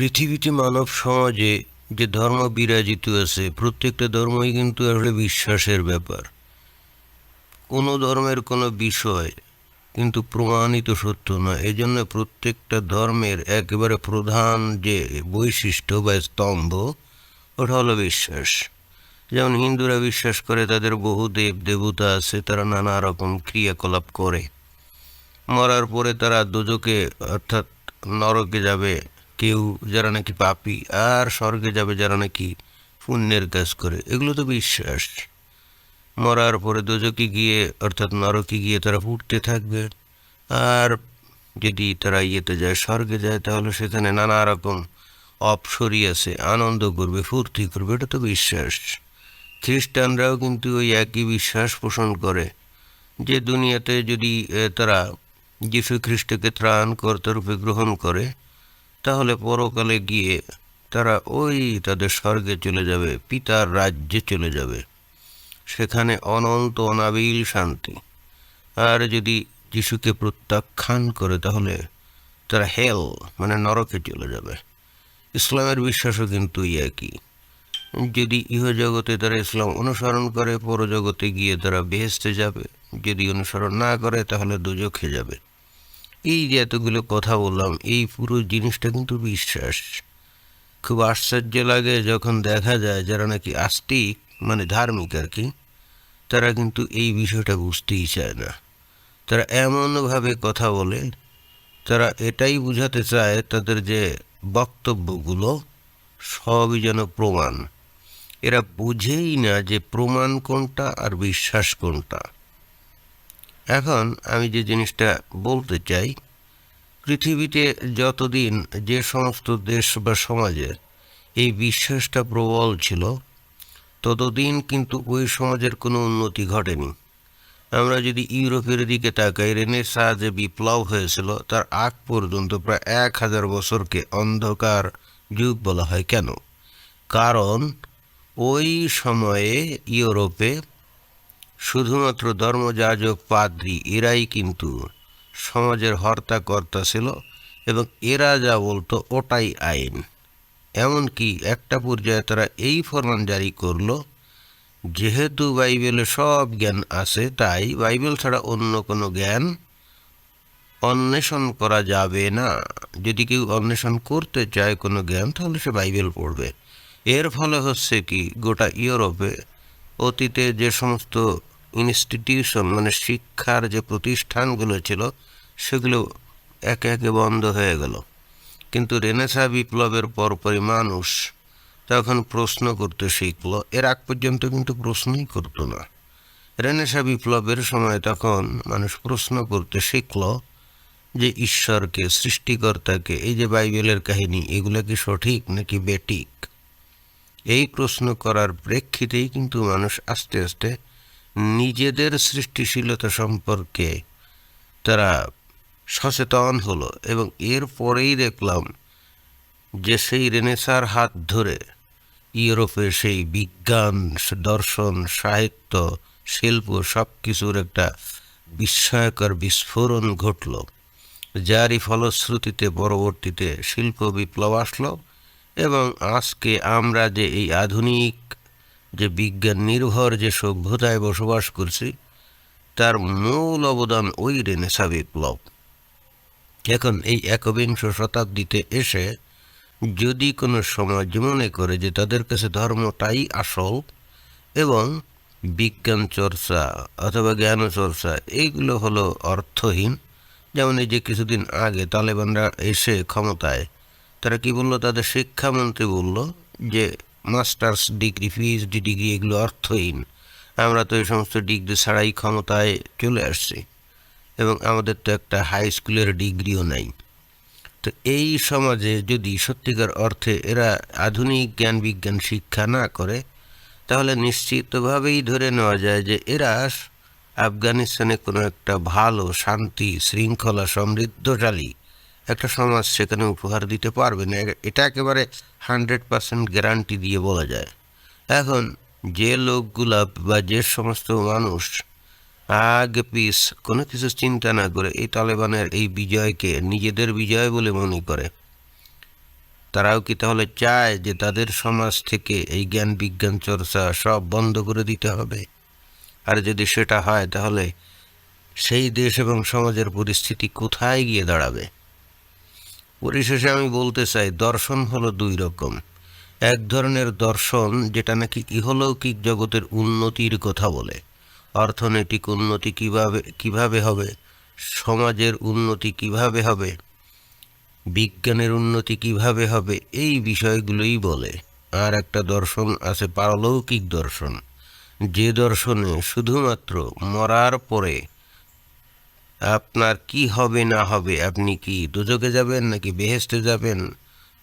পৃথিবীতে মানব সমাজে যে ধর্ম বিরাজিত আছে, প্রত্যেকটা ধর্মই কিন্তু আসলে বিশ্বাসের ব্যাপার। কোনো ধর্মের কোনো বিষয় কিন্তু প্রমাণিত সত্য নয়। এই জন্য প্রত্যেকটা ধর্মের একেবারে প্রধান যে বৈশিষ্ট্য বা স্তম্ভ, ওটা হলো বিশ্বাস। যেমন হিন্দুরা বিশ্বাস করে তাদের বহু দেব দেবতা আছে, তারা নানা রকম ক্রিয়াকলাপ করে। মরার পরে তারা দুজকে অর্থাৎ নরকে যাবে কেউ যারা নাকি পাপি আর স্বর্গে যাবে যারা নাকি পুণ্যের কাজ করে, এগুলো তো বিশ্বাস। মরার পরে দুজকে গিয়ে, অর্থাৎ নরকে গিয়ে তারা ফুটতে থাকবে। আর যদি তারা ইয়েতে যায়, স্বর্গে যায়, তাহলে সেখানে নানা রকম অপসরি আছে, আনন্দ করবে, ফুর্তি করবে, এটা তো বিশ্বাস। খ্রিস্টানরাও কিন্তু ওই একই বিশ্বাস পোষণ করে, যে দুনিয়াতে যদি তারা যীশু খ্রিস্টকে ত্রাণ কর্তারূপে গ্রহণ করে তাহলে পরকালে গিয়ে তারা ওই তাদের স্বর্গে চলে যাবে, পিতার রাজ্যে চলে যাবে। সেখানে অনন্ত অনাবিল শান্তি। আর যদি যিশুকে প্রত্যাখ্যান করে, তাহলে তারা হেল মানে নরকে চলে যাবে। ইসলামের বিশ্বাসও কিন্তু একই। যদি ইহজগতে তারা ইসলাম অনুসরণ করে, পরজগতে গিয়ে তারা বেহেস্তে যাবে। যদি অনুসরণ না করে, তাহলে দুজখে যাবে। এই যে এতগুলো কথা বললাম, এই পুরো জিনিসটা কিন্তু বিশ্বাস। খুব আশ্চর্য লাগে যখন দেখা যায় যারা নাকি আস্তিক মানে ধার্মিক আর কি, তারা কিন্তু এই বিষয়টা বুঝতেই চায় না। তারা এমনভাবে কথা বলে, তারা এটাই বোঝাতে চায় তাদের যে বক্তব্যগুলো সবই যেন প্রমাণ। এরা বুঝেই না যে প্রমাণ কোনটা আর বিশ্বাস কোনটা। এখন আমি যে জিনিসটা বলতে চাই, পৃথিবীতে যতদিন যে সমস্ত দেশ বা সমাজের এই বিশ্বাসটা প্রবল ছিল, ততদিন কিন্তু ওই সমাজের কোনো উন্নতি ঘটেনি। আমরা যদি ইউরোপের দিকে তাকাই, রেনেসা যে বিপ্লব হয়েছিল, তার আগ পর্যন্ত প্রায় এক হাজার বছরকে অন্ধকার যুগ বলা হয়। কেন? কারণ ওই সময়ে ইউরোপে শুধুমাত্র ধর্মযাজক পাদ্রী এরাই কিন্তু সমাজের হর্তাকর্তা ছিল এবং এরা যা বলতো ওটাই আইন। এমনকি একটা পর্যায়ে তারা এই ফরমান জারি করল, যেহেতু বাইবেলে সব জ্ঞান আছে, তাই বাইবেল ছাড়া অন্য কোনো জ্ঞান অন্বেষণ করা যাবে না। যদি কেউ অন্বেষণ করতে চায় কোনো জ্ঞান, তাহলে সে বাইবেল পড়বে। এর ফলে হচ্ছে কি, গোটা ইউরোপে অতীতে যে সমস্ত ইনস্টিটিউশন মানে শিক্ষার যে প্রতিষ্ঠানগুলো ছিল, সেগুলো একে একে বন্ধ হয়ে গেল। কিন্তু রেনেসা বিপ্লবের পরপরই মানুষ তখন প্রশ্ন করতে শিখলো। এর আগ পর্যন্ত কিন্তু প্রশ্নই করতো না। রেনেসা বিপ্লবের সময় তখন মানুষ প্রশ্ন করতে শিখলো যে ঈশ্বরকে, সৃষ্টিকর্তাকে, এই যে বাইবেলের কাহিনী, এগুলো কি সঠিক নাকি বেটিক এই প্রশ্ন করার প্রেক্ষিতেই কিন্তু মানুষ আস্তে আস্তে নিজেদের সৃষ্টিশীলতা সম্পর্কে তারা সচেতন হলো এবং এর পরেই দেখলাম যে সেই রেনেসার হাত ধরে ইউরোপে সেই বিজ্ঞান, দর্শন, সাহিত্য, শিল্প সব কিছুর একটা বিস্ময়কর বিস্ফোরণ ঘটল, যারই ফলশ্রুতিতে পরবর্তীতে শিল্প বিপ্লব আসলো এবং আজকে আমরা যে এই আধুনিক যে বিজ্ঞান নির্ভর যে সভ্যতায় বসবাস করছি, তার মূল অবদান ওই রেনেসা বিপ্লব। এখন এই একবিংশ শতাব্দীতে এসে যদি কোনো সমাজ মনে করে যে তাদের কাছে ধর্মটাই আসল এবং বিজ্ঞান চর্চা অথবা জ্ঞান চর্চা, এইগুলো হলো অর্থহীন, যেমন এই যে কিছুদিন আগে তালেবানরা এসে ক্ষমতায়, তারা কি বলল? তাদের শিক্ষামন্ত্রী বলল যে মাস্টার্স ডিগ্রি পিএইচডি ডিগ্রি, এগুলো অর্থহীন। আমরা তো এই সমস্ত ডিগ্রি ছাড়াই ক্ষমতায় চলে আসছি। এবং আমাদের তো একটা হাই স্কুলের ডিগ্রিও নাই। তো এই সমাজে যদি সত্যিকার অর্থে এরা আধুনিক জ্ঞান বিজ্ঞান শিক্ষা না করে, তাহলে নিশ্চিতভাবেই ধরে নেওয়া যায় যে এরা আফগানিস্তানে কোনো একটা ভালো, শান্তি, শৃঙ্খলা সমৃদ্ধশালী একটা সমাজ সেখানে উপহার দিতে পারবে না। এটা একেবারে হান্ড্রেড পার্সেন্ট গ্যারান্টি দিয়ে বলা যায়। এখন যে লোকগুলা বা যে সমস্ত মানুষ আগে পিস কোনো কিছু চিন্তা না করে এই তালেবানের এই বিজয়কে নিজেদের বিজয় বলে মনে করে, তারাও কি তাহলে চায় যে তাদের সমাজ থেকে এই জ্ঞান বিজ্ঞান চর্চা সব বন্ধ করে দিতে হবে? আর যদি সেটা হয় তাহলে সেই দেশ এবং সমাজের পরিস্থিতি কোথায় গিয়ে দাঁড়াবে? পরিশেষে আমি বলতে চাই, দর্শন হলো দুই রকম। এক ধরনের দর্শন যেটা নাকি ইহলৌকিক জগতের উন্নতির কথা বলে। অর্থনৈতিক উন্নতি কীভাবে কীভাবে হবে? সমাজের উন্নতি কীভাবে হবে? বিজ্ঞানের উন্নতি কীভাবে হবে? এই বিষয়গুলোই বলে। আর একটা দর্শন আছে পারলৌকিক দর্শন। যে দর্শনে শুধুমাত্র মরার পরে আপনার কি হবে না হবে? আপনি কি দুজকে যাবেন নাকি বেহেস্তে যাবেন?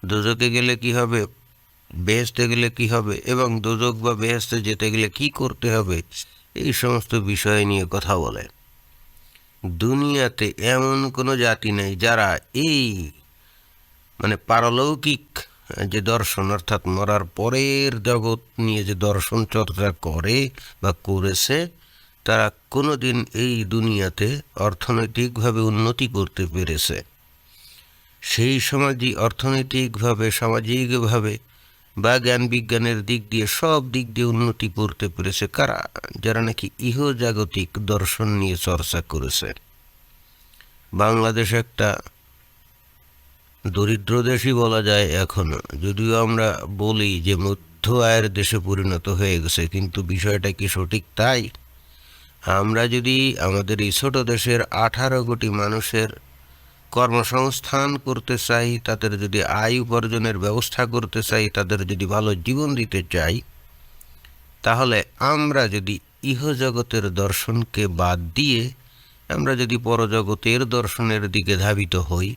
দুজকে গেলে কি হবে? বেহেস্তে গেলে কি হবে? এবং দুজক বা বেহেস্তে যেতে গেলে কি করতে হবে? এই সমস্ত বিষয় নিয়ে কথা বলে। দুনিয়াতে এমন কোনো জাতি নেই যারা এই মানে পারলৌকিক যে দর্শন, অর্থাৎ মরার পরের জগৎ নিয়ে যে দর্শন চর্চা করে বা করেছে তারা কোনোদিন এই দুনিয়াতে অর্থনৈতিকভাবে উন্নতি করতে পেরেছে। সেই সমাজই অর্থনৈতিকভাবে, সামাজিকভাবে বা জ্ঞান বিজ্ঞানের দিক দিয়ে সব দিক দিয়ে উন্নতি করতে পেরেছে কারা? যারা নাকি ইহজাগতিক দর্শন নিয়ে চর্চা করেছে। বাংলাদেশ একটা দরিদ্র দেশই বলা যায় এখনও। যদিও আমরা বলি যে মধ্য আয়ের দেশে পরিণত হয়ে গেছে, কিন্তু বিষয়টা কি সঠিক তাই? আমরা যদি আমাদের এই ছোট দেশের আঠারো কোটি মানুষের কর্মসংস্থান করতে চাই, তাদের যদি আয় উপার্জনের ব্যবস্থা করতে চাই, তাদের যদি ভালো জীবন দিতে চাই, তাহলে আমরা যদি ইহজগতের দর্শনকে বাদ দিয়ে আমরা যদি পরজগতের দর্শনের দিকে ধাবিত হই,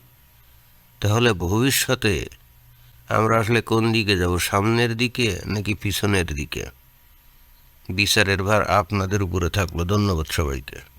তাহলে ভবিষ্যতে আমরা আসলে কোন দিকে যাব, সামনের দিকে নাকি পিছনের দিকে? বিচারের ভার আপনাদের উপরে থাকল। ধন্যবাদ সবাইকে।